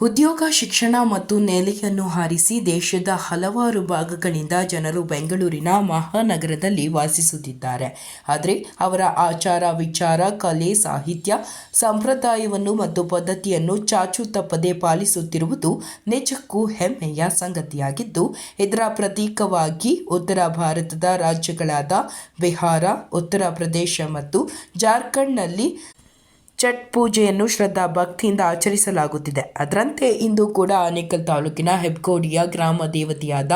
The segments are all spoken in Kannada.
ಉದ್ಯೋಗ, ಶಿಕ್ಷಣ ಮತ್ತು ನೆಲೆಯನ್ನು ಹಾರಿಸಿ ದೇಶದ ಹಲವಾರು ಭಾಗಗಳಿಂದ ಜನರು ಬೆಂಗಳೂರಿನ ಮಹಾನಗರದಲ್ಲಿ ವಾಸಿಸುತ್ತಿದ್ದಾರೆ. ಆದರೆ ಅವರ ಆಚಾರ, ವಿಚಾರ, ಕಲೆ, ಸಾಹಿತ್ಯ, ಸಂಪ್ರದಾಯವನ್ನು ಮತ್ತು ಪದ್ಧತಿಯನ್ನು ಚಾಚು ತಪ್ಪದೆ ಪಾಲಿಸುತ್ತಿರುವುದು ನಿಜಕ್ಕೂ ಹೆಮ್ಮೆಯ ಸಂಗತಿಯಾಗಿದ್ದು, ಇದರ ಪ್ರತೀಕವಾಗಿ ಉತ್ತರ ಭಾರತದ ರಾಜ್ಯಗಳಾದ ಬಿಹಾರ, ಉತ್ತರ ಪ್ರದೇಶ ಮತ್ತು ಜಾರ್ಖಂಡ್ನಲ್ಲಿ ಛಟ್ ಪೂಜೆಯನ್ನು ಶ್ರದ್ಧಾ ಭಕ್ತಿಯಿಂದ ಆಚರಿಸಲಾಗುತ್ತಿದೆ. ಅದರಂತೆ ಇಂದು ಕೂಡ ಆನೇಕಲ್ ತಾಲೂಕಿನ ಹೆಬ್ಕೋಡಿಯ ಗ್ರಾಮ ದೇವತೆಯಾದ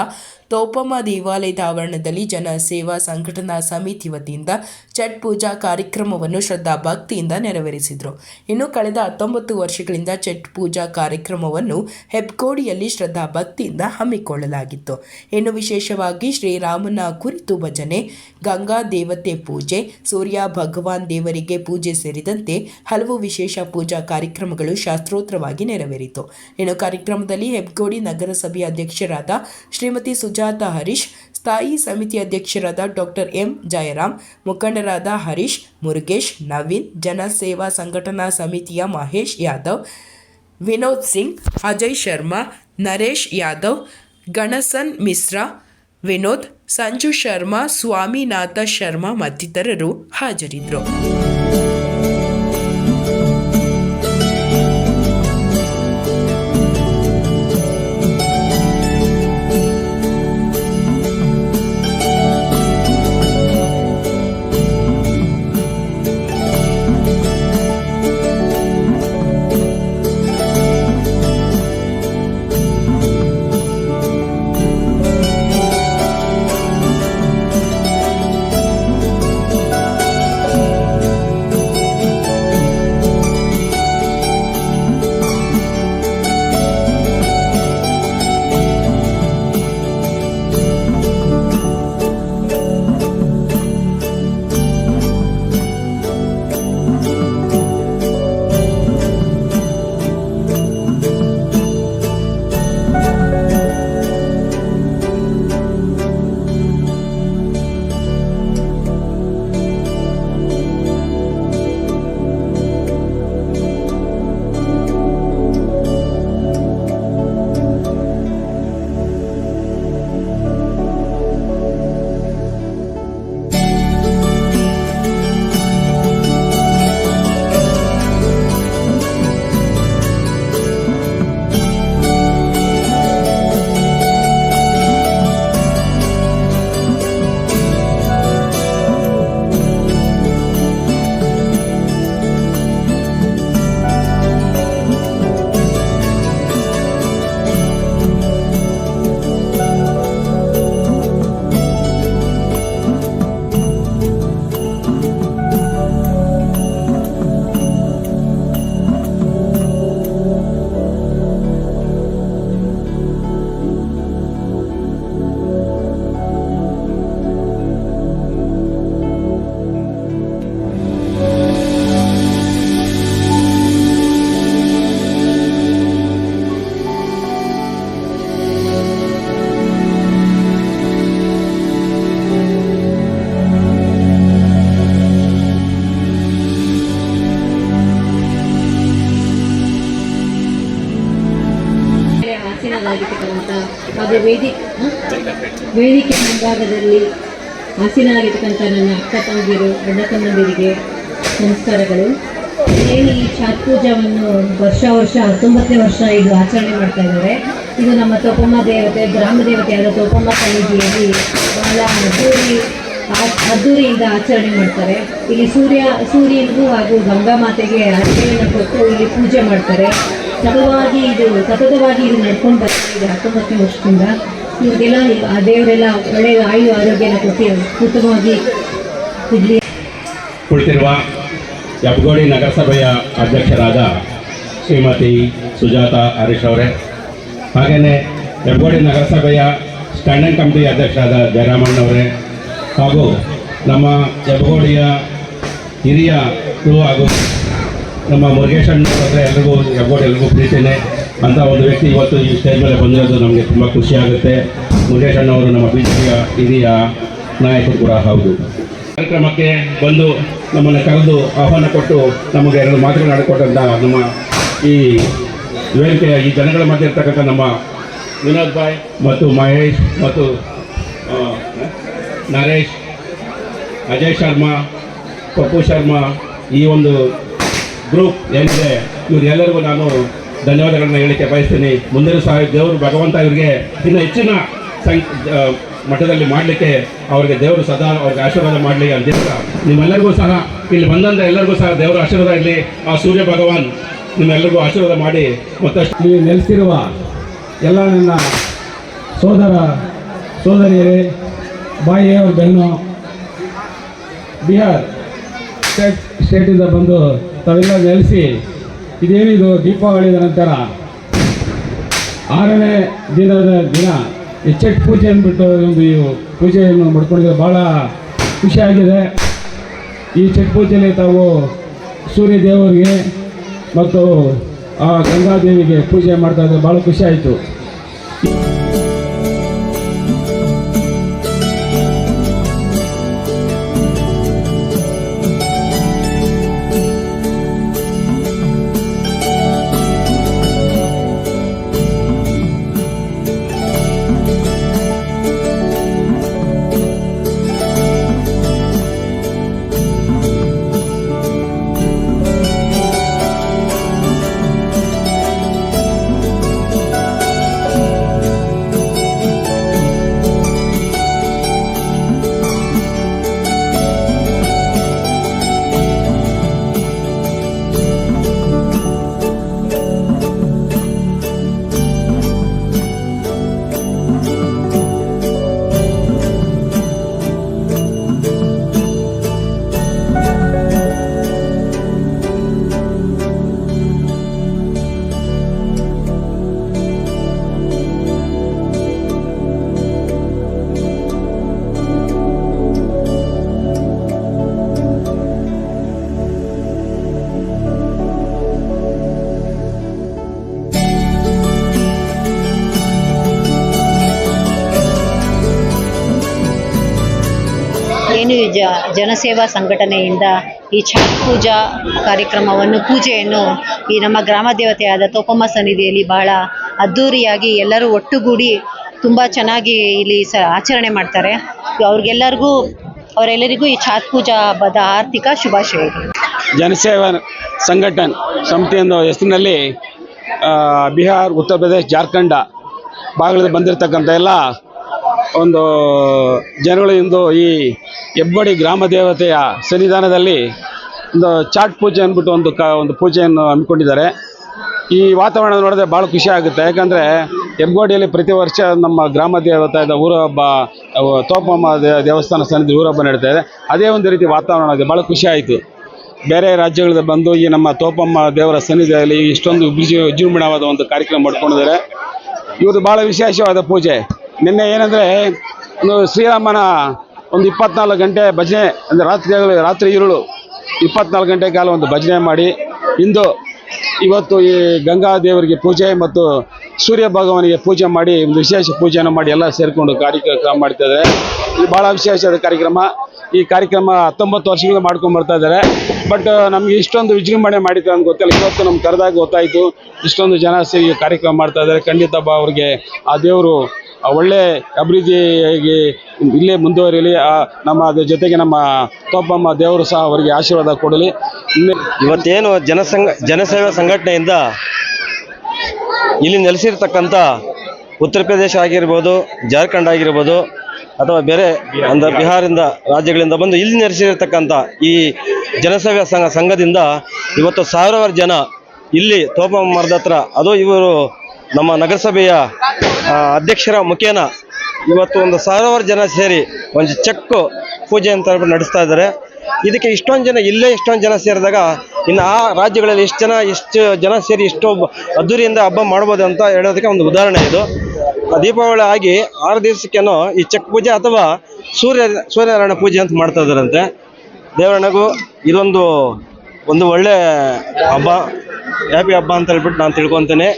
ತೋಪಮ್ಮ ದೇವಾಲಯದ ಆವರಣದಲ್ಲಿ ಜನ ಸೇವಾ ಸಂಘಟನಾ ಸಮಿತಿ ವತಿಯಿಂದ ಛಟ್ ಪೂಜಾ ಕಾರ್ಯಕ್ರಮವನ್ನು ಶ್ರದ್ಧಾ ಭಕ್ತಿಯಿಂದ ನೆರವೇರಿಸಿದರು. ಇನ್ನು ಕಳೆದ ಹತ್ತೊಂಬತ್ತು ವರ್ಷಗಳಿಂದ ಛಟ್ ಪೂಜಾ ಕಾರ್ಯಕ್ರಮವನ್ನು ಹೆಬ್ಕೋಡಿಯಲ್ಲಿ ಶ್ರದ್ಧಾ ಭಕ್ತಿಯಿಂದ ಹಮ್ಮಿಕೊಳ್ಳಲಾಗಿತ್ತು. ಇನ್ನು ವಿಶೇಷವಾಗಿ ಶ್ರೀರಾಮನ ಕುರಿತು ಭಜನೆ, ಗಂಗಾ ದೇವತೆ ಪೂಜೆ, ಸೂರ್ಯ ಭಗವಾನ್ ದೇವರಿಗೆ ಪೂಜೆ ಸೇರಿದಂತೆ ಹಲವು ವಿಶೇಷ ಪೂಜಾ ಕಾರ್ಯಕ್ರಮಗಳು ಶಾಸ್ತ್ರೋತ್ರವಾಗಿ ನೆರವೇರಿತು. ಇನ್ನು ಕಾರ್ಯಕ್ರಮದಲ್ಲಿ ಹೆಬ್ಗೋಡಿ ನಗರಸಭೆ ಅಧ್ಯಕ್ಷರಾದ ಶ್ರೀಮತಿ ಸುಜಾತ ಹರೀಶ್, ಸ್ಥಾಯಿ ಸಮಿತಿ ಅಧ್ಯಕ್ಷರಾದ ಡಾಕ್ಟರ್ ಎಂ ಜಯರಾಮ್ ಮುಖಂಡರಾದ ಹರೀಶ್, ಮುರುಗೇಶ್, ನವೀನ್ ಜನಸೇವಾ ಸಂಘಟನಾ ಸಮಿತಿಯ ಮಹೇಶ್ ಯಾದವ್, ವಿನೋದ್ ಸಿಂಗ್, ಅಜಯ್ ಶರ್ಮಾ, ನರೇಶ್ ಯಾದವ್, ಗಣಸನ್ ಮಿಶ್ರಾ, ವಿನೋದ್, ಸಂಜು ಶರ್ಮಾ, ಸ್ವಾಮಿನಾಥ ಶರ್ಮಾ ಮತ್ತಿತರರು ಹಾಜರಿದ್ದರು. ಮುಂಭಾಗದಲ್ಲಿ ಆಸೀನರಾಗಿರ್ತಕ್ಕಂಥ ನನ್ನ ಅಕ್ಕ ತಂಗಿರು ಅಣ್ಣ ತಮ್ಮಂದಿರಿಗೆ ನಮಸ್ಕಾರಗಳು. ಏನು ಈ ಛಾತ್ ಪೂಜಾವನ್ನು ವರ್ಷ ವರ್ಷ, ಹತ್ತೊಂಬತ್ತನೇ ವರ್ಷ ಇದು ಆಚರಣೆ ಮಾಡ್ತಾ ಇದ್ದಾರೆ. ಇದು ನಮ್ಮ ತೋಪಮ್ಮ ದೇವತೆ, ಗ್ರಾಮ ಆದ ತೋಪಮ್ಮ ಸನ್ನಿಧಿಯಲ್ಲಿ ಬಹಳ ಅದ್ದೂರಿ, ಅದ್ದೂರಿಯಿಂದ ಆಚರಣೆ ಮಾಡ್ತಾರೆ. ಇಲ್ಲಿ ಸೂರ್ಯ, ಸೂರ್ಯನಿಗೂ ಹಾಗೂ ಗಂಗಾ ಮಾತೆಗೆ ಅರ್ಚನೆಯನ್ನು ಕೊಟ್ಟು ಇಲ್ಲಿ ಪೂಜೆ ಮಾಡ್ತಾರೆ. ಸತತವಾಗಿ ಇದು ಸತತವಾಗಿ ಇದು ನಡ್ಕೊಂಡು ಬರ್ತಾರೆ ಇದೆ ಹತ್ತೊಂಬತ್ತನೇ ವರ್ಷದಿಂದ. ಇವ್ರಿಗೆಲ್ಲ ಆ ದೇವರೆಲ್ಲ ಒಳ್ಳೆಯ ಆಯು ಆರೋಗ್ಯನ ಕೊಟ್ಟು ಉತ್ತಮವಾಗಿ ಕುಳಿತಿರುವ ಯಬ್ಗೋಡಿ ನಗರಸಭೆಯ ಅಧ್ಯಕ್ಷರಾದ ಶ್ರೀಮತಿ ಸುಜಾತ ಹರೀಶ್ ಅವರೇ. ಹಾಗೆಯೇ ಯಬ್ಗೋಡಿ ನಗರಸಭೆಯ ಸ್ಟ್ಯಾಂಡಿಂಗ್ ಕಮಿಟಿ ಅಧ್ಯಕ್ಷರಾದ ಜಯರಾಮಣ್ಣವರೇ ಹಾಗೂ ನಮ್ಮ ಯಬ್ಗೋಡಿಯ ಹಿರಿಯ ಹಾಗೂ ನಮ್ಮ ಮುರುಗೇಶ್ ಅಂದರೆ ಎಲ್ರಿಗೂ, ಯಬ್ಗೋಡಿ ಎಲ್ರಿಗೂ ಪ್ರೀತಿನೇ. ಅಂತ ಒಂದು ವ್ಯಕ್ತಿ ಇವತ್ತು ಈ ಸ್ಟೇಜ್ ಮೇಲೆ ಬಂದಿರೋದು ನಮಗೆ ತುಂಬ ಖುಷಿಯಾಗುತ್ತೆ ಮುಖೇಶ್ ಅಣ್ಣವರು ನಮ್ಮ ಬಿ ಜೆ ಪಿಯ ಹಿರಿಯ ನಾಯಕರು ಕೂಡ ಹೌದು. ಕಾರ್ಯಕ್ರಮಕ್ಕೆ ಬಂದು ನಮ್ಮನ್ನು ಕರೆದು ಆಹ್ವಾನ ಕೊಟ್ಟು ನಮಗೆ ಎರಡು ಮಾತುಗಳು ಆಡಿಕೊಟ್ಟಂಥ ನಮ್ಮ ಈ ವೇದಿಕೆಯ ಈ ಜನಗಳ ಮಧ್ಯೆ ಇರ್ತಕ್ಕಂಥ ನಮ್ಮ ವಿನೋದ್ ಭಾಯ್ ಮತ್ತು ಮಹೇಶ್ ಮತ್ತು ನರೇಶ್, ಅಜಯ್ ಶರ್ಮಾ, ಪಪ್ಪು ಶರ್ಮಾ ಈ ಒಂದು ಗ್ರೂಪ್ ಏನಿದೆ, ಇವರೆಲ್ಲರಿಗೂ ನಾನು ಧನ್ಯವಾದಗಳನ್ನ ಹೇಳಿಕೆ ಬಯಸ್ತೀನಿ. ಮುಂದಿನ ಸಹ ದೇವರು ಭಗವಂತ ಇವರಿಗೆ ಇನ್ನು ಹೆಚ್ಚಿನ ಸಂ ಆ, ಮಟ್ಟದಲ್ಲಿ ಮಾಡಲಿಕ್ಕೆ ಅವರಿಗೆ ದೇವರು ಸದಾ ಅವ್ರಿಗೆ ಆಶೀರ್ವಾದ ಮಾಡಲಿ ಅಂತ ನಿಮ್ಮೆಲ್ಲರಿಗೂ ಸಹ ಇಲ್ಲಿ ಬಂದಂಥ ಎಲ್ಲರಿಗೂ ಸಹ ದೇವರ ಆಶೀರ್ವಾದ ಇರಲಿ. ಆ ಸೂರ್ಯ ಭಗವಾನ್ ನಿಮ್ಮೆಲ್ಲರಿಗೂ ಆಶೀರ್ವಾದ ಮಾಡಿ ಮತ್ತಷ್ಟು ಇಲ್ಲಿ ನೆಲೆಸಿರುವ ಎಲ್ಲ ನನ್ನ ಸೋದರ ಸೋದರಿಯರೇ ಬಾಯಿಯವ್ರ ಬೆನ್ನು. ಬಿಹಾರ್ ಸ್ಟೇಟ್ ಸ್ಟೇಟಿಂದ ಬಂದು ತಾವೆಲ್ಲ ನೆಲೆಸಿ ಇದೇನಿದು ದೀಪಾವಳಿ ನಂತರ? ಆರನೇ ದಿನದ ದಿನ ಎಚ್ಚೆಟ್ ಪೂಜೆ ಅಂದ್ಬಿಟ್ಟು ಒಂದು ಈ ಪೂಜೆಯನ್ನು ಮಾಡ್ಕೊಂಡಿದ್ರೆ ಭಾಳ ಖುಷಿಯಾಗಿದೆ. ಈ ಛಟ್ ಪೂಜೆಯಲ್ಲಿ ತಾವು ಸೂರ್ಯ ದೇವರಿಗೆ ಮತ್ತು ಆ ಗಂಗಾದೇವಿಗೆ ಪೂಜೆ ಮಾಡ್ತಾ ಇದ್ದರೆ. ಭಾಳ ಖುಷಿ ಆಯಿತು ಜನಸೇವಾ ಸಂಘಟನೆಯಿಂದ ಈ ಛಟ್ ಪೂಜಾ ಕಾರ್ಯಕ್ರಮವನ್ನು ಪೂಜೆಯನ್ನು ಈ ನಮ್ಮ ಗ್ರಾಮ ದೇವತೆಯಾದ ತೋಪಮ್ಮ ಸನ್ನಿಧಿಯಲ್ಲಿ ಬಹಳ ಅದ್ಧೂರಿಯಾಗಿ ಎಲ್ಲರೂ ಒಟ್ಟುಗೂಡಿ ತುಂಬ ಚೆನ್ನಾಗಿ ಇಲ್ಲಿ ಸ ಆಚರಣೆ ಮಾಡ್ತಾರೆ. ಅವ್ರಿಗೆಲ್ಲರಿಗೂ ಅವರೆಲ್ಲರಿಗೂ ಈ ಛಾತ್ ಪೂಜಾ ಹಬ್ಬದ ಆರ್ಥಿಕ ಶುಭಾಶಯಗಳು ಜನಸೇವಾ ಸಂಘಟನ್ ಸಮಿತಿಯನ್ನು ಹೆಸರಿನಲ್ಲಿ ಆ, ಬಿಹಾರ್ ಉತ್ತರ ಪ್ರದೇಶ್ ಜಾರ್ಖಂಡ ಭಾಗದಲ್ಲಿ ಬಂದಿರತಕ್ಕಂಥ ಎಲ್ಲ ಒಂದು ಜನಗಳು ಇಂದು ಈ ಹೆಬ್ಬಡಿ ಗ್ರಾಮ ದೇವತೆಯ ಸನ್ನಿಧಾನದಲ್ಲಿ ಒಂದು ಚಾಟ್ ಪೂಜೆ ಅಂದ್ಬಿಟ್ಟು ಒಂದು ಕ, ಒಂದು ಪೂಜೆಯನ್ನು ಹಮ್ಮಿಕೊಂಡಿದ್ದಾರೆ. ಈ ವಾತಾವರಣ ನೋಡಿದ್ರೆ ಭಾಳ ಖುಷಿ ಆಗುತ್ತೆ. ಯಾಕಂದರೆ ಹೆಬ್ಬಗೋಡಿಯಲ್ಲಿ ಪ್ರತಿ ವರ್ಷ ನಮ್ಮ ಗ್ರಾಮ ದೇವತೆಯಾದ ಊರ ಹಬ್ಬ ತೋಪಮ್ಮ ದೇವಸ್ಥಾನ ಸನ್ನಿಧಿ ಊರ ಹಬ್ಬ ನಡೀತಾ ಇದೆ. ಅದೇ ಒಂದು ರೀತಿ ವಾತಾವರಣ ಇದೆ ಭಾಳ ಖುಷಿ ಆಯಿತು. ಬೇರೆ ರಾಜ್ಯಗಳಿಂದ ಬಂದು ಈ ನಮ್ಮ ತೋಪಮ್ಮ ದೇವರ ಸನ್ನಿಧಿಯಲ್ಲಿ ಇಷ್ಟೊಂದು ವಿಜೃ ವಿಜೃಂಭಣವಾದ ಒಂದು ಕಾರ್ಯಕ್ರಮ ಮಾಡ್ಕೊಂಡಿದ್ದಾರೆ. ಇವರು ಭಾಳ ವಿಶೇಷವಾದ ಪೂಜೆ. ನಿನ್ನೆ ಏನಂದರೆ ಒಂದು ಶ್ರೀರಾಮನ ಒಂದು ಇಪ್ಪತ್ನಾಲ್ಕು ಗಂಟೆ ಭಜನೆ, ಅಂದರೆ ರಾತ್ರಿ ರಾತ್ರಿ ಇರುಳು ಇಪ್ಪತ್ನಾಲ್ಕು ಗಂಟೆ ಕಾಲ ಒಂದು ಭಜನೆ ಮಾಡಿ, ಇಂದು ಇವತ್ತು ಈ ಗಂಗಾ ದೇವರಿಗೆ ಪೂಜೆ ಮತ್ತು ಸೂರ್ಯ ಭಗವಾನಿಗೆ ಪೂಜೆ ಮಾಡಿ, ಒಂದು ವಿಶೇಷ ಪೂಜೆಯನ್ನು ಮಾಡಿ ಎಲ್ಲ ಸೇರಿಕೊಂಡು ಕಾರ್ಯಕ್ರಮ ಮಾಡ್ತಾ ಇದ್ದಾರೆ. ಇದು ಭಾಳ ವಿಶೇಷವಾದ ಕಾರ್ಯಕ್ರಮ. ಈ ಕಾರ್ಯಕ್ರಮ ಹತ್ತೊಂಬತ್ತು ವರ್ಷಗಳಿಂದ ಮಾಡ್ಕೊಂಡು ಬರ್ತಾ ಇದ್ದಾರೆ. ಬಟ್ ನಮಗೆ ಇಷ್ಟೊಂದು ವಿಜೃಂಭಣೆ ಮಾಡಿತ್ತು ಅಂತ ಗೊತ್ತಿಲ್ಲ. ಇವತ್ತು ನಮ್ಗೆ ಕರೆದಾಗ ಗೊತ್ತಾಯಿತು. ಇಷ್ಟೊಂದು ಜನ ಸೇರಿ ಕಾರ್ಯಕ್ರಮ ಮಾಡ್ತಾ ಇದ್ದಾರೆ. ಖಂಡಿತ ಬಾ ಅವ್ರಿಗೆ ಆ ದೇವರು ಒಳ್ಳೆ ಅಭಿವೃದ್ಧಿಯಾಗಿ ಇಲ್ಲೇ ಮುಂದುವರಿಯಲಿ. ನಮ್ಮ ಅದ್ರ ಜೊತೆಗೆ ನಮ್ಮ ತೋಪಮ್ಮ ದೇವರು ಸಹ ಅವರಿಗೆ ಆಶೀರ್ವಾದ ಕೊಡಲಿ. ಇವತ್ತೇನು ಜನಸಂಘ, ಜನಸೇವಾ ಸಂಘಟನೆಯಿಂದ ಇಲ್ಲಿ ನೆಲೆಸಿರ್ತಕ್ಕಂಥ ಉತ್ತರ ಪ್ರದೇಶ ಆಗಿರ್ಬೋದು, ಜಾರ್ಖಂಡ್ ಆಗಿರ್ಬೋದು ಅಥವಾ ಬೇರೆ ಅಂದರೆ ಬಿಹಾರಿಂದ ರಾಜ್ಯಗಳಿಂದ ಬಂದು ಇಲ್ಲಿ ನೆಲೆಸಿರ್ತಕ್ಕಂಥ ಈ ಜನಸೇವಾ ಸಂಘ, ಸಂಘದಿಂದ ಇವತ್ತು ಸಾವಿರಾರು ಜನ ಇಲ್ಲಿ ತೋಪಮ್ಮ ಮರದ ಹತ್ರ, ಅದು ಇವರು ನಮ್ಮ ನಗರಸಭೆಯ ಅಧ್ಯಕ್ಷರ ಮುಖೇನ ಇವತ್ತು ಒಂದು ಸಾವಿರಾರು ಜನ ಸೇರಿ ಒಂದು ಚೆಕ್ ಪೂಜೆ ಅಂತ ಹೇಳ್ಬಿಟ್ಟು ನಡೆಸ್ತಾ ಇದ್ದಾರೆ. ಇದಕ್ಕೆ ಇಷ್ಟೊಂದು ಜನ ಇಲ್ಲೇ ಇಷ್ಟೊಂದು ಜನ ಸೇರಿದಾಗ ಇನ್ನು ಆ ರಾಜ್ಯಗಳಲ್ಲಿ ಎಷ್ಟು ಜನ ಎಷ್ಟು ಜನ ಸೇರಿ ಇಷ್ಟು ಅದ್ದೂರಿಯಿಂದ ಹಬ್ಬ ಮಾಡ್ಬೋದು ಅಂತ ಹೇಳೋದಕ್ಕೆ ಒಂದು ಉದಾಹರಣೆ ಇದು. ಆ, ದೀಪಾವಳಿ ಆಗಿ ಆರು ದಿವಸಕ್ಕೇನೋ ಈ ಚೆಕ್ ಪೂಜೆ ಅಥವಾ ಸೂರ್ಯ, ಸೂರ್ಯನಾರಾಯಣ ಪೂಜೆ ಅಂತ ಮಾಡ್ತಾ ಇದ್ದಾರಂತೆ. ದೇವರಣಗೂ ಇದೊಂದು, ಒಂದು ಒಳ್ಳೆ ಹಬ್ಬ ಹ್ಯಾಪಿ ಹಬ್ಬ ಅಂತ ಹೇಳ್ಬಿಟ್ಟು ನಾನು ತಿಳ್ಕೊತೇನೆ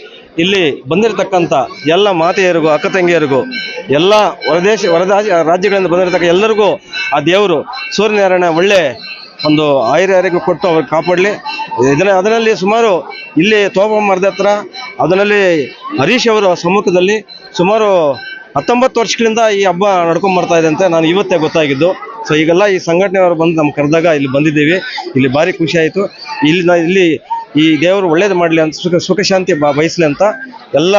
ಇಲ್ಲಿ ಬಂದಿರತಕ್ಕಂಥ ಎಲ್ಲ ಮಾತೆಯರಿಗೂ, ಅಕ್ಕ ತಂಗಿಯರಿಗೂ, ಎಲ್ಲ ಹೊರದೇಶ ಹೊರದ ರಾಜ್ಯಗಳಿಂದ ಬಂದಿರತಕ್ಕ ಎಲ್ಲರಿಗೂ ಆ ದೇವರು ಸೂರ್ಯನಾರಾಯಣ ಒಳ್ಳೆ ಒಂದು ಆಯುರ್ಯಾರಿಗೂ ಕೊಟ್ಟು ಅವ್ರಿಗೆ ಕಾಪಾಡಲಿ. ಇದನ್ನ, ಅದರಲ್ಲಿ ಸುಮಾರು ಇಲ್ಲಿ ತೋಪ ಮರದ ಹತ್ರ, ಅದರಲ್ಲಿ ಹರೀಶ್ ಅವರ ಸಮ್ಮುಖದಲ್ಲಿ ಸುಮಾರು ಹತ್ತೊಂಬತ್ತು ವರ್ಷಗಳಿಂದ ಈ ಹಬ್ಬ ನಡ್ಕೊಂಡ್ ಬರ್ತಾ ಇದೆ ಅಂತ ನಾನು ಇವತ್ತೇ ಗೊತ್ತಾಗಿದ್ದು. ಸೊ ಈಗೆಲ್ಲ ಈ ಸಂಘಟನೆಯವರು ಬಂದು ನಮ್ಮ ಕರೆದಾಗ ಇಲ್ಲಿ ಬಂದಿದ್ದೀವಿ. ಇಲ್ಲಿ ಭಾರಿ ಖುಷಿ ಆಯಿತು. ಇಲ್ಲಿ ಇಲ್ಲಿ ಈ ದೇವರು ಒಳ್ಳೇದು ಮಾಡಲಿ ಅಂತ, ಸುಖ ಸುಖ ಶಾಂತಿ ಬಯಸಲಿ ಅಂತ ಎಲ್ಲ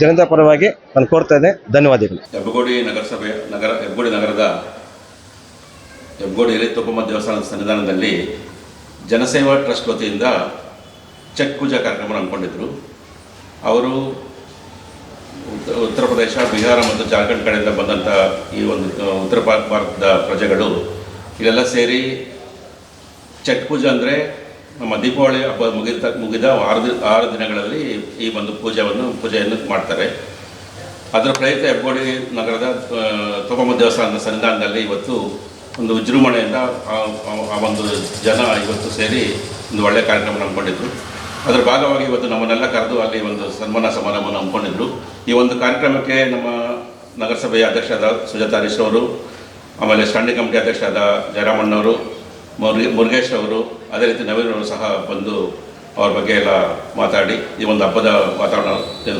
ಜನತಾ ಪರವಾಗಿ ನಾನು ಕೋರ್ತಾ ಇದ್ದೆ. ಧನ್ಯವಾದಗಳು. ಹೆಬ್ಬಗೋಡಿ ನಗರಸಭೆ, ನಗರ, ಹೆಬ್ಬಗೋಡಿ ನಗರದ ಹೆಬ್ಬಗೋಡಿ ಎಲೆತೊಪ್ಪಮ್ಮ ದೇವಸ್ಥಾನದ ಸನ್ನಿಧಾನದಲ್ಲಿ ಜನಸೇವಾ ಟ್ರಸ್ಟ್ ವತಿಯಿಂದ ಚೆಕ್ ಪೂಜಾ ಕಾರ್ಯಕ್ರಮ ಹಮ್ಮಿಕೊಂಡಿದ್ರು. ಅವರು ಉತ್ತ- ಉತ್ತರ ಪ್ರದೇಶ, ಬಿಹಾರ ಮತ್ತು ಜಾರ್ಖಂಡ್ ಕಡೆಯಿಂದ ಬಂದಂಥ ಈ ಒಂದು ಉತ್ತರ ಭಾರತದ ಪ್ರಜೆಗಳು ಇಲ್ಲೆಲ್ಲ ಸೇರಿ ಚಟ್ ಪೂಜಾ ಅಂದರೆ ನಮ್ಮ ದೀಪಾವಳಿ ಹಬ್ಬ ಮುಗಿದ ಮುಗಿದ ಆರು ದಿನ ಆರು ದಿನಗಳಲ್ಲಿ ಈ ಒಂದು ಪೂಜೆಯನ್ನು ಪೂಜೆಯನ್ನು ಮಾಡ್ತಾರೆ. ಅದರ ಪ್ರಯುಕ್ತ ಹೆಬ್ಬೋಡಿ ನಗರದ ತೋಪಮ್ಮ ದೇವಸ್ಥಾನದ ಸನ್ನಿಧಾನದಲ್ಲಿ ಇವತ್ತು ಒಂದು ವಿಜೃಂಭಣೆಯಿಂದ ಆ- ಒಂದು ಜನ ಇವತ್ತು ಸೇರಿ ಒಂದು ಒಳ್ಳೆಯ ಕಾರ್ಯಕ್ರಮ ಹಮ್ಮಿಕೊಂಡಿದ್ರು. ಅದರ ಭಾಗವಾಗಿ ಇವತ್ತು ನಮ್ಮನ್ನೆಲ್ಲ ಕರೆದು ಅಲ್ಲಿ ಒಂದು ಸನ್ಮಾನ ಸಮಾರಂಭವನ್ನು ಹಮ್ಮಿಕೊಂಡಿದ್ರು. ಈ ಒಂದು ಕಾರ್ಯಕ್ರಮಕ್ಕೆ ನಮ್ಮ ನಗರಸಭೆಯ ಅಧ್ಯಕ್ಷರಾದ ಸುಜಾತ ಹರೀಶ್ ಅವರು, ಆಮೇಲೆ ಸ್ಟ್ಯಾಂಡಿಂಗ್ ಕಮಿಟಿ ಅಧ್ಯಕ್ಷರಾದ ಜಯರಾಮಣ್ಣವರು, ಮುರುಗೇ, ಮುರುಗೇಶ್ ಅವರು ಅದೇ ರೀತಿ ನವೀನವರು ಸಹ ಬಂದು ಅವ್ರ ಬಗ್ಗೆ ಎಲ್ಲ ಮಾತಾಡಿ, ಈ ಒಂದು ಹಬ್ಬದ ವಾತಾವರಣ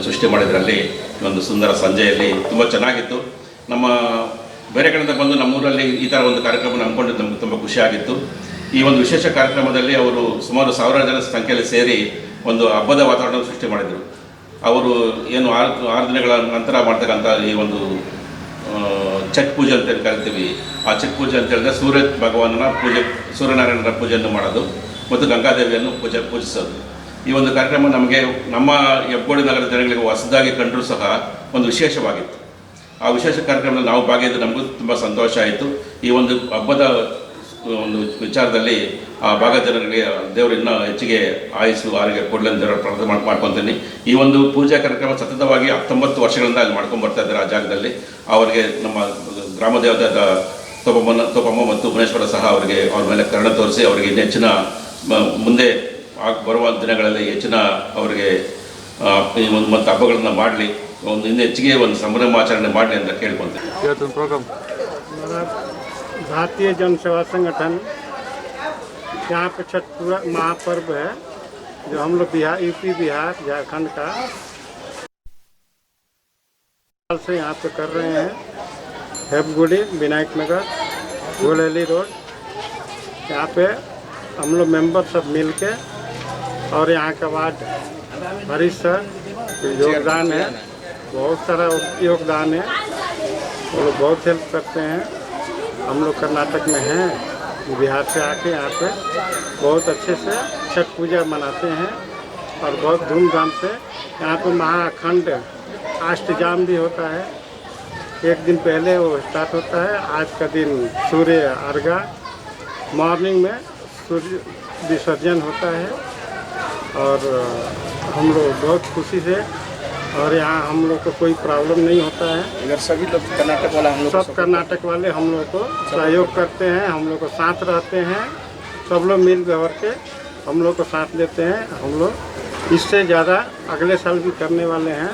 ಸೃಷ್ಟಿ ಮಾಡಿದ್ರಲ್ಲಿ, ಈ ಒಂದು ಸುಂದರ ಸಂಜೆಯಲ್ಲಿ ತುಂಬ ಚೆನ್ನಾಗಿತ್ತು. ನಮ್ಮ ಬೇರೆ ಕಡೆಯಿಂದ ಬಂದು ನಮ್ಮೂರಲ್ಲಿ ಈ ಥರ ಒಂದು ಕಾರ್ಯಕ್ರಮ ನಂಬಿಕೊಂಡು ನಮಗೆ ತುಂಬ ಖುಷಿಯಾಗಿತ್ತು ಈ ಒಂದು ವಿಶೇಷ ಕಾರ್ಯಕ್ರಮದಲ್ಲಿ ಅವರು ಸುಮಾರು ಸಾವಿರಾರು ಜನ ಸಂಖ್ಯೆಯಲ್ಲಿ ಸೇರಿ ಒಂದು ಹಬ್ಬದ ವಾತಾವರಣ ಸೃಷ್ಟಿ ಮಾಡಿದರು. ಅವರು ಏನು ಆರು ಆರು ದಿನಗಳ ನಂತರ ಮಾಡ್ತಕ್ಕಂಥ ಈ ಒಂದು ಛಟ್ ಪೂಜೆ ಅಂತ ಹೇಳಿ ಕರಿತೀವಿ. ಆ ಛಟ್ ಪೂಜೆ ಅಂತ ಹೇಳಿದ್ರೆ ಸೂರ್ಯ ಭಗವಾನನ ಪೂಜೆ, ಸೂರ್ಯನಾರಾಯಣರ ಪೂಜೆಯನ್ನು ಮಾಡೋದು ಮತ್ತು ಗಂಗಾದೇವಿಯನ್ನು ಪೂಜೆ, ಪೂಜಿಸೋದು. ಈ ಒಂದು ಕಾರ್ಯಕ್ರಮ ನಮಗೆ ನಮ್ಮ ಹೆಬ್ಬೋಡಿ ನಗರದ ಜನಗಳಿಗೆ ಹೊಸದಾಗಿ ಕಂಡರೂ ಸಹ ಒಂದು ವಿಶೇಷವಾಗಿತ್ತು. ಆ ವಿಶೇಷ ಕಾರ್ಯಕ್ರಮದಲ್ಲಿ ನಾವು ಭಾಗಿಯಾದ ನಮಗೂ ತುಂಬ ಸಂತೋಷ ಆಯಿತು. ಈ ಒಂದು ಹಬ್ಬದ ಒಂದು ವಿಚಾರದಲ್ಲಿ ಆ ಭಾಗದ ಜನರಿಗೆ ದೇವರು ಇನ್ನೂ ಹೆಚ್ಚಿಗೆ ಆಯಸ್ಸು ಆರೋಗ್ಯ ಕೊಡಲಿ ಅಂತ ಪ್ರಾರ್ಥನೆ ಮಾಡಿ ಮಾಡ್ಕೊತೀನಿ. ಈ ಒಂದು ಪೂಜಾ ಕಾರ್ಯಕ್ರಮ ಸತತವಾಗಿ ಹತ್ತೊಂಬತ್ತು ವರ್ಷಗಳಿಂದ ಅಲ್ಲಿ ಮಾಡ್ಕೊಂಡು ಬರ್ತಾ ಇದ್ದಾರೆ ಆ ಜಾಗದಲ್ಲಿ. ಅವರಿಗೆ ನಮ್ಮ ಗ್ರಾಮ ದೇವತೆ ತೋಪಮ್ಮನ ತೋಪಮ್ಮ ಮತ್ತು ಭುವನೇಶ್ವರ ಸಹ ಅವರಿಗೆ ಅವ್ರ ಮೇಲೆ ಕರುಣ ತೋರಿಸಿ ಅವರಿಗೆ ಹೆಚ್ಚಿನ ಮುಂದೆ ಆಗಿ ಬರುವ ದಿನಗಳಲ್ಲಿ ಹೆಚ್ಚಿನ ಅವರಿಗೆ ಒಂದು ಮತ್ತು ಹಬ್ಬಗಳನ್ನು ಮಾಡಲಿ. ಒಂದು ಇನ್ನು ಹೆಚ್ಚಿಗೆ ಒಂದು ಸಂಭ್ರಮಾಚರಣೆ ಮಾಡಲಿ ಅಂತ ಕೇಳ್ಕೊತೀನಿ. ಭಾರತೀಯ ಜನ ಸೇವಾ ಸಂಘಟನೆ यहाँ पे छठ पूरा महापर्व है, जो हम लोग बिहार यूपी बिहार, झारखंड का से यहाँ पे कर रहे हैं। हेबगुड़ी, विनायक नगर, गोलेली रोड। यहाँ पे हम लोग मेंबर सब मिल के और यहाँ का वार्ड हरीश सर, योगदान है। बहुत सारा योगदान है। वो लोग बहुत हेल्प करते हैं। हम लोग कर्नाटक में हैं। बिहार से आके यहाँ पे बहुत अच्छे से छठ पूजा मनाते हैं और बहुत धूमधाम से यहाँ पे महाअखंड अष्टजाम भी होता है। एक दिन पहले वो स्टार्ट होता है। आज का दिन सूर्य अर्घा मॉर्निंग में सूर्य विसर्जन होता है और हम लोग बहुत खुशी से और यहाँ हम लोग को कोई प्रॉब्लम नहीं होता है। इधर सभी लोग कर्नाटक वाला हम लोग सब कर्नाटक वाले हम लोग को सहयोग करते हैं हम लोग को साथ रहते हैं सब लोग मिल बैठ के हम लोग को साथ देते हैं हम लोग इससे ज़्यादा अगले साल भी करने वाले हैं।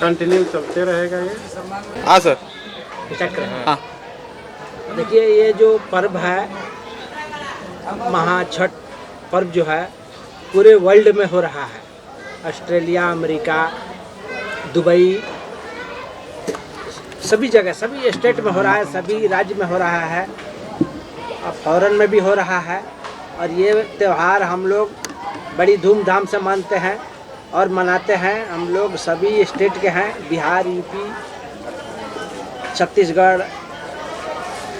कंटिन्यू चलते रहेगा ये। हाँ सर। चक्र। हाँ। देखिए ये जो पर्व है महाछठ पर्व जो है पूरे वर्ल्ड में हो रहा है। ऑस्ट्रेलिया अमेरिका दुबई, सभी जगह, सभी स्टेट में हो रहा है, सभी राज्य में हो रहा है। और फॉरेन में भी हो रहा है। और ये त्यौहार हम लोग बड़ी धूमधाम से मानते हैं और मनाते हैं। हम लोग सभी स्टेट के हैं, बिहार यूपी छत्तीसगढ़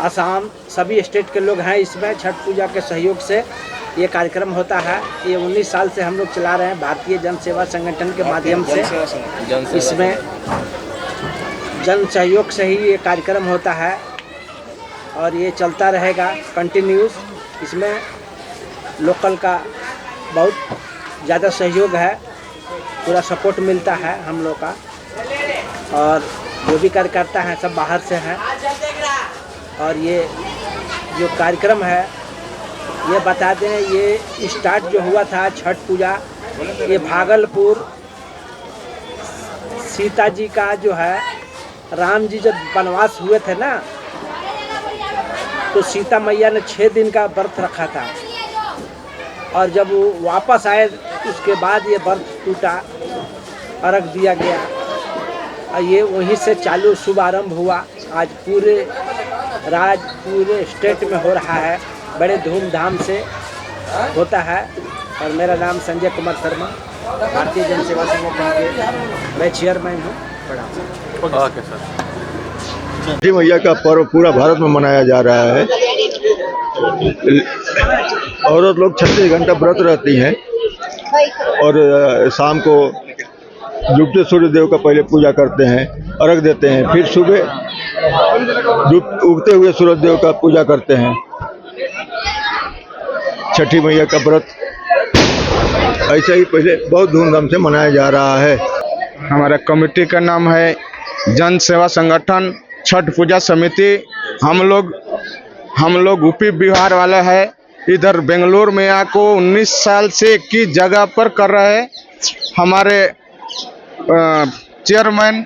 असम सभी स्टेट के लोग हैं इसमें। छठ पूजा के सहयोग से ये कार्यक्रम होता है। ये 19 साल से हम लोग चला रहे हैं भारतीय जन सेवा संगठन के माध्यम से। इसमें जन सहयोग से ही ये कार्यक्रम होता है और ये चलता रहेगा कंटिन्यूस इसमें लोकल का बहुत ज़्यादा सहयोग है। पूरा सपोर्ट मिलता है हम लोग का। और जो भी कार्यकर्ता हैं सब बाहर से हैं। और ये जो कार्यक्रम है ये बता दें ये स्टार्ट जो हुआ था, छठ पूजा, ये भागलपुर सीता जी का जो है, राम जी जब वनवास हुए थे ना तो सीता मैया ने छः दिन का व्रत रखा था। और जब वो वापस आए, उसके बाद ये व्रत टूटा, अर्घ दिया गया। और ये वहीं से चालू शुभारंभ हुआ। आज पूरे राज पूरे स्टेट में हो रहा है। बड़े धूमधाम से होता है। और मेरा नाम संजय कुमार शर्मा भारतीय जन सेवा संगठन के मैं चेयरमैन हूँ। बड़ा। Okay sir. छठी मैया का पर्व पूरा भारत में मनाया जा रहा है। औरत लोग छत्तीस घंटा व्रत रहती हैं और शाम को डूबते सूर्य देव का पहले पूजा करते हैं अर्घ देते हैं फिर सुबह डूब उगते हुए सूरज देव का पूजा करते हैं। छठी मैया का व्रत। ऐसे ही पहले बहुत धूमधाम से मनाया जा रहा है। हमारा कमेटी का नाम है जन सेवा संगठन छठ पूजा समिति। हम लोग हम लोग यूपी बिहार वाले हैं। इधर बेंगलोर में आको 19 साल से ही जगह पर कर रहे हैं। हमारे चेयरमैन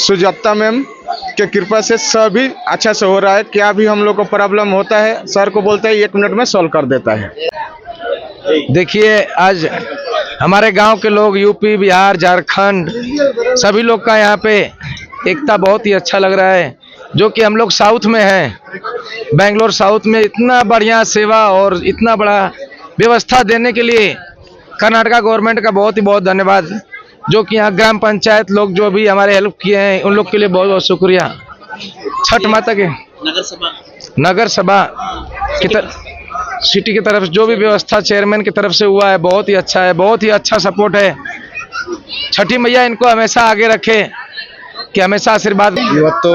सुजाता मैम। के कृपा से सभी अच्छा से हो रहा है। क्या भी हम लोग को प्रॉब्लम होता है, सर को बोलते हैं, एक मिनट में सॉल्व कर देता है। देखिए, आज हमारे गाँव के लोग यूपी बिहार, झारखंड, सभी लोग का यहाँ पे एकता बहुत ही अच्छा लग रहा है, जो कि हम लोग साउथ में हैं। बेंगलोर साउथ में इतना बढ़िया सेवा और इतना बड़ा व्यवस्था देने के लिए कर्नाटका गवर्नमेंट का बहुत ही बहुत धन्यवाद। जो कि यहाँ ग्राम पंचायत लोग जो भी हमारे हेल्प किए हैं उन लोग के लिए बहुत बहुत शुक्रिया छठ माता के नगर सभा नगर सभा की तरफ सिटी की तरफ जो भी व्यवस्था चेयरमैन की तरफ से हुआ है बहुत ही अच्छा है बहुत ही अच्छा सपोर्ट है छठी मैया इनको हमेशा आगे रखे कि हमेशा आशीर्वाद ಇವತ್ತು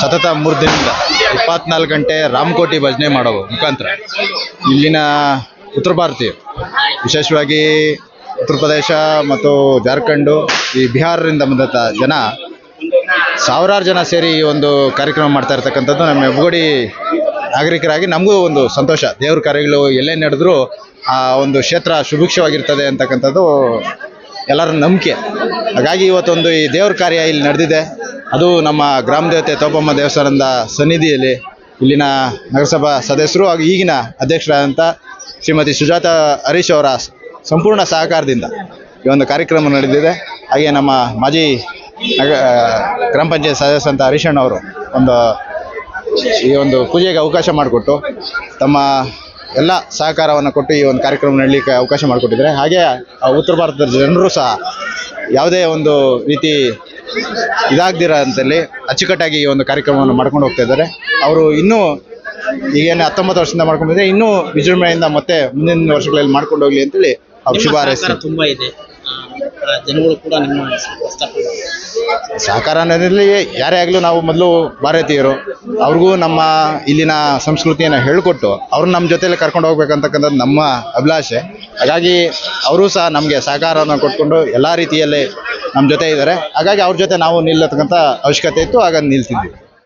ಸತತ ಮೂರು ದಿನದಿಂದ ಇಪ್ಪತ್ನಾಲ್ಕು ಗಂಟೆ ರಾಮಕೋಟಿ ಭಜನೆ ಮಾಡೋ ಮುಖಾಂತರ ಇಲ್ಲಿನ ಉತ್ತರ ಭಾರತೀಯ ವಿಶೇಷವಾಗಿ ಉತ್ತರ ಪ್ರದೇಶ ಮತ್ತು ಜಾರ್ಖಂಡು ಈ ಬಿಹಾರದಿಂದ ಬಂದಂಥ ಜನ ಸಾವಿರಾರು ಜನ ಸೇರಿ ಈ ಒಂದು ಕಾರ್ಯಕ್ರಮ ಮಾಡ್ತಾ ಇರ್ತಕ್ಕಂಥದ್ದು ನಮ್ಮ ಹೆಬ್ಬಗೋಡಿ ನಾಗರಿಕರಾಗಿ ನಮಗೂ ಒಂದು ಸಂತೋಷ. ದೇವ್ರ ಕಾರ್ಯಗಳು ಎಲ್ಲೇ ನಡೆದ್ರೂ ಆ ಒಂದು ಕ್ಷೇತ್ರ ಸುಭಿಕ್ಷವಾಗಿರ್ತದೆ ಅಂತಕ್ಕಂಥದ್ದು ಎಲ್ಲರ ನಂಬಿಕೆ. ಹಾಗಾಗಿ ಇವತ್ತೊಂದು ಈ ದೇವ್ರ ಕಾರ್ಯ ಇಲ್ಲಿ ನಡೆದಿದೆ. ಅದು ನಮ್ಮ ಗ್ರಾಮ ದೇವತೆ ತೋಪಮ್ಮ ದೇವಸ್ಥಾನದ ಸನ್ನಿಧಿಯಲ್ಲಿ ಇಲ್ಲಿನ ನಗರಸಭಾ ಸದಸ್ಯರು ಹಾಗೂ ಈಗಿನ ಅಧ್ಯಕ್ಷರಾದಂಥ ಶ್ರೀಮತಿ ಸುಜಾತ ಹರೀಶ್ ಅವರ ಸಂಪೂರ್ಣ ಸಹಕಾರದಿಂದ ಈ ಒಂದು ಕಾರ್ಯಕ್ರಮ ನಡೆದಿದೆ. ಹಾಗೆ ನಮ್ಮ ಮಾಜಿ ನಗ ಗ್ರಾಮ ಪಂಚಾಯತ್ ಸದಸ್ಯ ಅಂತ ಹರೀಶಣ್ಣ ಅವರು ಒಂದು ಈ ಒಂದು ಪೂಜೆಗೆ ಅವಕಾಶ ಮಾಡಿಕೊಟ್ಟು ತಮ್ಮ ಎಲ್ಲ ಸಹಕಾರವನ್ನು ಕೊಟ್ಟು ಈ ಒಂದು ಕಾರ್ಯಕ್ರಮ ನಡಲಿಕ್ಕೆ ಅವಕಾಶ ಮಾಡಿಕೊಟ್ಟಿದ್ದಾರೆ. ಹಾಗೆ ಉತ್ತರ ಭಾರತದ ಜನರು ಸಹ ಯಾವುದೇ ಒಂದು ರೀತಿ ಇದಾಗದಿರೋ ಅಂತಲ್ಲಿ ಅಚ್ಚುಕಟ್ಟಾಗಿ ಈ ಒಂದು ಕಾರ್ಯಕ್ರಮವನ್ನು ಮಾಡ್ಕೊಂಡು ಹೋಗ್ತಾ ಇದ್ದಾರೆ. ಅವರು ಇನ್ನೂ ಈಗೇನು ಹತ್ತೊಂಬತ್ತು ವರ್ಷದಿಂದ ಮಾಡ್ಕೊಂಡು ಬಂದಿದ್ದಾರೆ ಇನ್ನೂ ವಿಜೃಂಭಣೆಯಿಂದ ಮತ್ತೆ ಮುಂದಿನ ವರ್ಷಗಳಲ್ಲಿ ಮಾಡ್ಕೊಂಡು ಹೋಗ್ಲಿ ಅಂತೇಳಿ ತುಂಬಾ ಇದೆ. ಜನಗಳು ಕೂಡ ನಿಮ್ಮ ಸಹಕಾರ ಅನ್ನೋದ್ರಲ್ಲಿ ಯಾರೇ ಆಗಲೂ ನಾವು ಮೊದಲು ಭಾರತೀಯರು. ಅವ್ರಿಗೂ ನಮ್ಮ ಇಲ್ಲಿನ ಸಂಸ್ಕೃತಿಯನ್ನು ಹೇಳಿಕೊಟ್ಟು ಅವ್ರನ್ನ ನಮ್ಮ ಜೊತೆಲಿ ಕರ್ಕೊಂಡು ಹೋಗ್ಬೇಕಂತಕ್ಕಂಥದ್ದು ನಮ್ಮ ಅಭಿಲಾಷೆ. ಹಾಗಾಗಿ ಅವರು ಸಹ ನಮಗೆ ಸಹಕಾರವನ್ನು ಕೊಟ್ಕೊಂಡು ಎಲ್ಲ ರೀತಿಯಲ್ಲಿ ನಮ್ಮ ಜೊತೆ ಇದ್ದಾರೆ. ಹಾಗಾಗಿ ಅವ್ರ ಜೊತೆ ನಾವು ನಿಲ್ಲತಕ್ಕಂಥ ಅವಶ್ಯಕತೆ ಇತ್ತು ಆಗ ನಿಲ್ತಿದ್ವಿ.